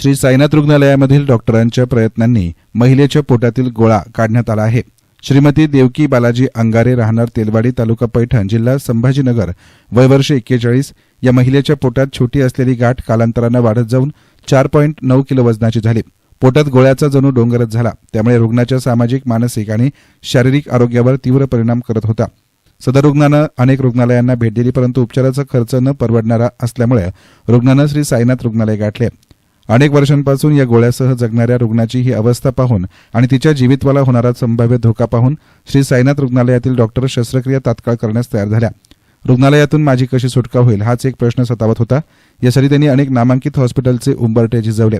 श्री साईनाथ रुग्णालयामधील डॉक्टरांच्या प्रयत्नांनी महिलेच्या पोटातील गोळा काढण्यात आला आहे. श्रीमती देवकी बालाजी अंगारे राहणार तेलवाडी तालुका पैठण जिल्हा संभाजीनगर वयवर्ष एक्केचाळीस. या महिलेच्या पोटात छोटी असलेली गाठ कालांतरानं वाढत जाऊन चार पॉईंट नऊ किलो वजनाची झाली. पोटात गोळ्याचा जणू डोंगरच झाला. त्यामुळे रुग्णाच्या सामाजिक मानसिक आणि शारीरिक आरोग्यावर तीव्र परिणाम करत होता. सदर रुग्णानं अनेक रुग्णालयांना भेट दिली परंतु उपचाराचा खर्च न परवडणारा असल्यामुळे रुग्णानं श्री साईनाथ रुग्णालय गाठले. अनेक वर्षांपासून या गोळ्यासह जगणाऱ्या रुग्णाची ही अवस्था पाहून आणि तिच्या जीवितवाला होणारा संभाव्य धोका पाहून श्री साईनाथ रुग्णालयातील डॉक्टर शस्त्रक्रिया तात्काळ करण्यास तयार झाल्या. रुग्णालयातून माझी कशी सुटका होईल हाच एक प्रश्न सतावत होता. यासाठी त्यांनी अनेक नामांकित हॉस्पिटलचे उंबरटे झिजवले.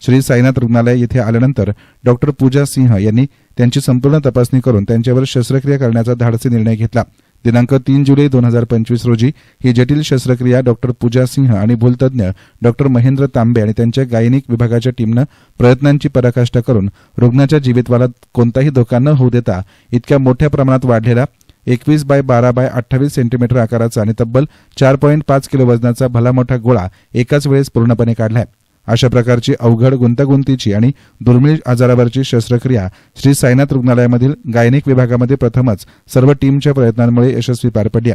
श्री साईनाथ रुग्णालय येथे आल्यानंतर डॉक्टर पूजा सिंह यांनी त्यांची संपूर्ण तपासणी करून त्यांच्यावर शस्त्रक्रिया करण्याचा धाडसी निर्णय घेतला. दिनांक तीन जुलै दोन हजार पंचवीस रोजी ही जटिल शस्त्रक्रिया डॉक्टर पूजा सिंह आणि भूलतज्ञ डॉक्टर महेंद्र तांबे आणि त्यांच्या गायनिक विभागाच्या टीमनं प्रयत्नांची पराकाष्ठा करून रुग्णाच्या जीवितवाला कोणताही धोका न होऊ देता इतक्या मोठ्या प्रमाणात वाढलेला एकवीस बाय बारा बाय अठ्ठावीस सेंटीमीटर आकाराचा आणि तब्बल चार पॉईंट पाच किलो वजनाचा भला मोठा गोळा एकाच वेळेस पूर्णपणे काढलाय. अशा प्रकारची अवघड गुंतागुंतीची आणि दुर्मिळ आजारावरची शस्त्रक्रिया श्री साईनाथ रुग्णालयामधील गायनिक विभागामध्ये प्रथमच सर्व टीमच्या प्रयत्नांमुळे यशस्वी पार पडली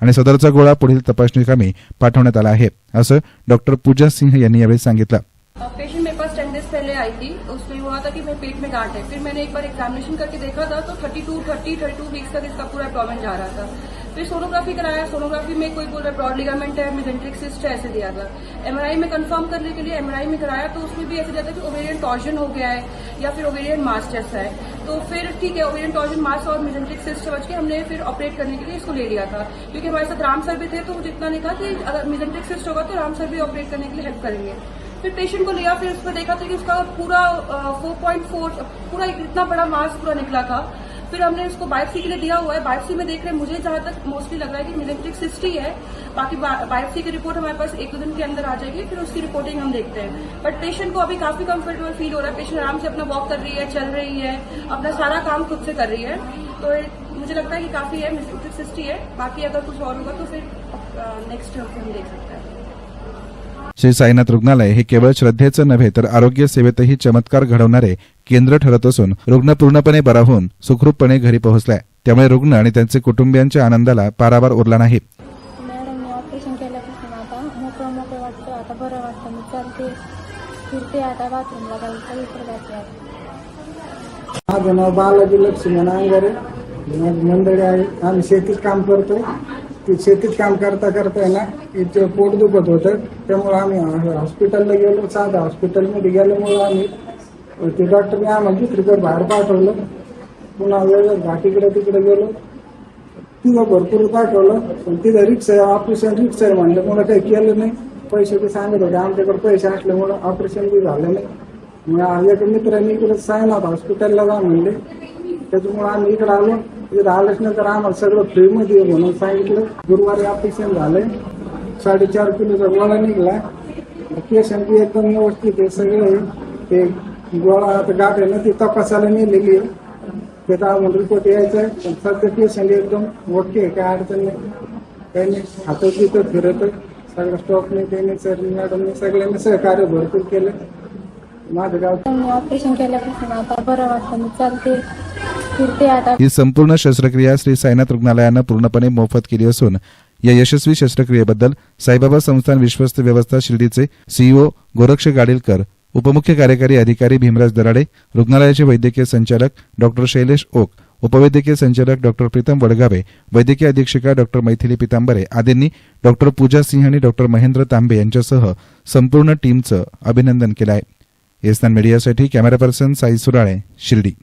आणि सदरचा गोळा पुढील तपासणीकामी पाठवण्यात आला आहे असं डॉक्टर पूजा सिंह यांनी यावेळी सांगितलं. आई थी। उसमें हुआ था कि मेरे पेट में गांठ है फिर मैंने एक बार एग्जामिनेशन करके देखा था तो 32 30 32 वीक्स तक इसका पूरा प्रॉब्लम जा रहा था। फिर सोनोग्राफी कराया। सोनोग्राफी में कोई बोल रहा ब्रॉड लिगामेंट है मिजेंट्रिक सिस्ट है, ऐसे दिया था। एमआरआई में कंफर्म करने के लिए एमआरआई में कराया तो उसमें भी ऐसे दिया था कि ओवेरियन टॉर्जन हो गया है या फिर ओवेरियन मास जैसा है। तो फिर ठीक है ओवेरियन टॉर्जन मास और मिजेंट्रिक सिस्ट समझ के हमने फिर ऑपरेट करने के लिए इसको ले लिया था। क्योंकि हमारे साथ राम सर भी थे तो मुझे इतना नहीं कहा कि अगर मिजेंट्रिक सिस्ट होगा तो राम सर भी ऑपरेट करने के लिए हेल्प करेंगे। फिर पेशेंट को लिया, फिर उसमें देखा था कि उसका पूरा फोर पॉइंट फोर पूरा इतना बड़ा मास पूरा निकला था। फिर हमने उसको बायोप्सी के लिए दिया हुआ है। बायोप्सी में देख रहे हैं, मुझे जहाँ तक मोस्टली लग रहा है कि मिलेक्ट्रिक सिस्ट ही। बाकी बायोप्सी की रिपोर्ट हमारे पास एक दो दिन के अंदर आ जाएगी, फिर उसकी रिपोर्टिंग हम देखते हैं। बट पेशेंट को अभी काफ़ी कंफर्टेबल फील हो रहा है। पेशेंट आराम से अपना वॉक कर रही है, चल रही है, अपना सारा काम खुद से कर रही है। तो मुझे लगता है कि काफ़ी है मिलेक्ट्रिक सिस्ट ही। है बाकी अगर कुछ और होगा तो फिर नेक्स्ट हम देख सकते हैं। श्री साईनाथ रुग्णालय हे केवळ श्रद्धेचं नव्हे तर आरोग्य सेवेतही चमत्कार घडवणारे केंद्र ठरत असून रुग्ण पूर्णपणे बरा होऊन सुखरूपपणे घरी पोहोचलाय. त्यामुळे रुग्ण आणि त्यांचे कुटुंबियांच्या आनंदाला पारावार उरला नाही. माझं नाव बालाजी लक्ष्मण अंगारे माझी मंडळी आहे. आम्ही शेतीत काम करतोय. की शेतीत काम करता करता आहे ना इथे पोट दुखत होतं. त्यामुळं आम्ही हॉस्पिटलला गेलो साधा हॉस्पिटलमध्ये गेल्यामुळं आम्ही ते डॉक्टरने आम्हाला दुसरीकडे बाहेर पाठवलं. पुन्हा वेळ घाटीकडे तिकडे गेलो. तिथं भरपूर पाठवलं. पण तिथं रिक्षा आहे ऑपरेशन रिक्षा आहे म्हणलं कोणा काही केलं नाही. पैसे ते सांगत होते आमच्याकडे पैसे असल्यामुळं ऑपरेशन बी झालं नाही. मग एका मित्रांनी इकडे सांगितलं हॉस्पिटलला जा म्हणले. त्याच्यामुळं आम्ही इकडे आलो. इकडे तर नंतर आम्हाला सगळं फ्रीमध्ये आहे म्हणून सांगितलं. गुरुवारी ऑपरेशन झालंय. साडेचार किलोचा गोळा निघला. पेशंट एकदम व्यवस्थित आहे सगळे ते गोळा आता गाठ आहे ना ती तपासायला नेलेली आहे त्याचा आम्हाला रिपोर्ट यायचा आहे. पण सध्या पेशंट एकदम ओके आहे काय अडचण नाही. काही नाही हातात तिथं फिरत सगळं स्टॉकने त्याने सर मॅडमने सगळ्यांनी सहकार्य भरपूर केलं. माझं गाव ऑपरेशन केल्यापासून आता बरं वाटतं मी चालते फिरते आता. ही संपूर्ण शस्त्रक्रिया श्री साईनाथ रुग्णालयानं पूर्णपणे मोफत केली असून या यशस्वी शस्त्रक्रियेबद्दल साईबाबा संस्थान विश्वस्त व्यवस्था शिर्डीचे सीईओ गोरक्ष गाडीलकर उपमुख्य कार्यकारी अधिकारी भीमराज दराडे रुग्णालयाचे वैद्यकीय संचालक डॉक्टर शैलेश ओक उपवैद्यकीय संचालक डॉक्टर प्रीतम वडगावे वैद्यकीय अधीक्षिका डॉक्टर मैथिली पितांबरे आदींनी डॉक्टर पूजा सिंह आणि डॉक्टर महेंद्र तांबे यांच्यासह संपूर्ण टीमचं अभिनंदन केलं आहे एसनान मीडियासाठी कॅमेरा पर्सन साई सुराळे शिर्डी.